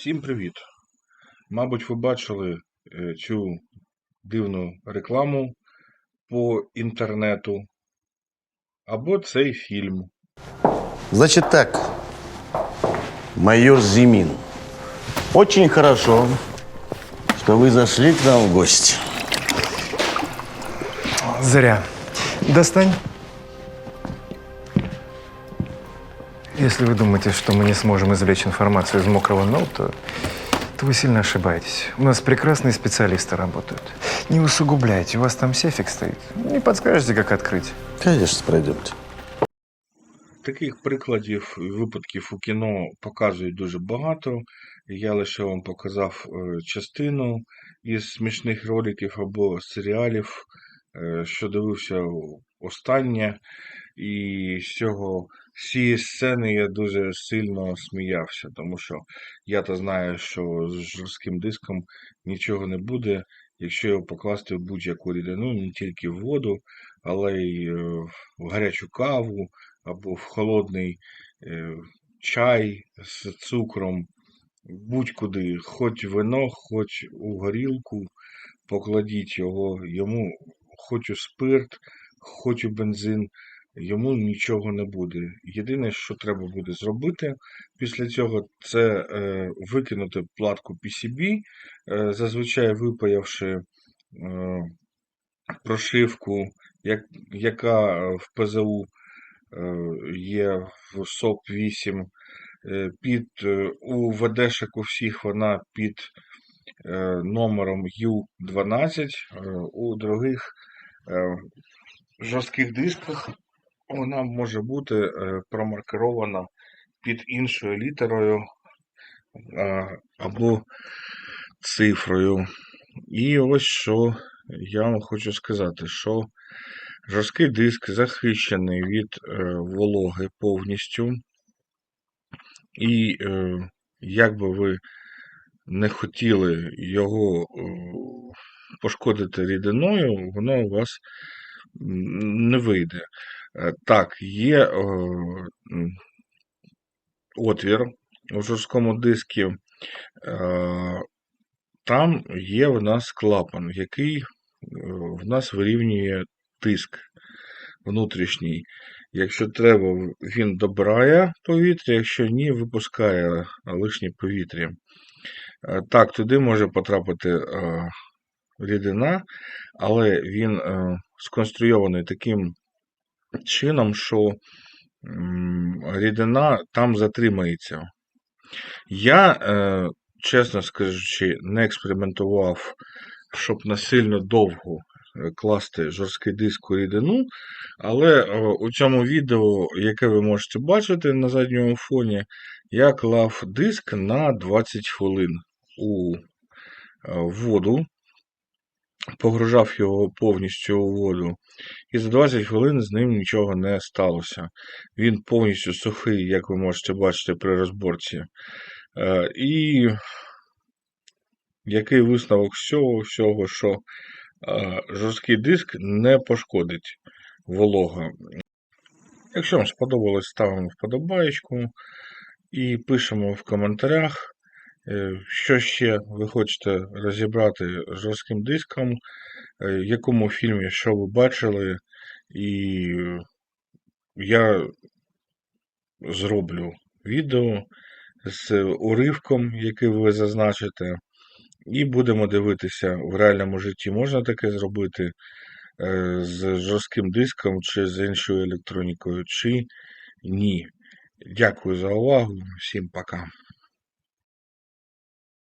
Всім привіт! Мабуть, ви бачили е, цю дивну рекламу по інтернету або цей фільм. Значит так, майор Зимин, очень хорошо, что вы зашли к нам в гости. Зря. Достань. Если вы думаете, что мы не сможем извлечь информацию из мокрого ноута, то вы сильно ошибаетесь. У нас прекрасные специалисты работают. Не усугубляйте, у вас там сейфик стоит. Не подскажете, как открыть. Конечно, пройдемте. Таких прикладів і випадків у кіно показують дуже багато. Я лише вам показав е, частину із смішних роликів або серіалів, е, що дивився останнє. І з цього цієї сцени я дуже сильно сміявся, тому що я то знаю, що з жорстким диском нічого не буде, якщо його покласти в будь-яку рідину, не тільки в воду, але й е, в гарячу каву або в холодний е, чай з цукром, будь-куди, хоч вино, хоч у горілку, покладіть його, йому хоч у спирт, хоч у бензин, йому нічого не буде. Єдине, що треба буде зробити після цього, це е, викинути платку PCB, е, зазвичай випаявши е, прошивку, як, яка в ПЗУ є в СОП 8 е, під у ВДшек у всіх вона під номером U12, е, у других жорстких дисках вона може бути е, промаркирована під іншою літерою е, або цифрою. І ось що я вам хочу сказати, що жорсткий диск захищений від е, вологи повністю. І як би ви не хотіли його пошкодити рідиною, воно у вас не вийде. Е, Так, є е, отвір у жорсткому дискі. Е, Там є в нас клапан, який е, в нас вирівнює тиск внутрішній. Якщо треба, він добирає повітря, якщо ні, випускає лишнє повітря. Е, Так, туди може потрапити рідина, але він сконструйований таким чином, що рідина там затримається. Я, е, чесно скажучи, не експериментував, щоб насильно довго е, класти жорсткий диск у рідину, але е, у цьому відео, яке ви можете бачити на задньому фоні, я клав диск на 20 хвилин у воду, погружав його повністю у воду, і за 20 хвилин з ним нічого не сталося. Він повністю сухий, як ви можете бачити при розборці. Е, І який висновок з всього, що е, жорсткий диск не пошкодить волога. Якщо вам сподобалось, ставимо вподобаєчку і пишемо в коментарях, що ще ви хочете розібрати жорстким диском, е, в якому фільмі що ви бачили, і я зроблю відео з уривком, який ви зазначите, і будемо дивитися в реальному житті, можна таке зробити е, з жорстким диском чи з іншою електронікою, чи ні. Дякую за увагу. Всім пока.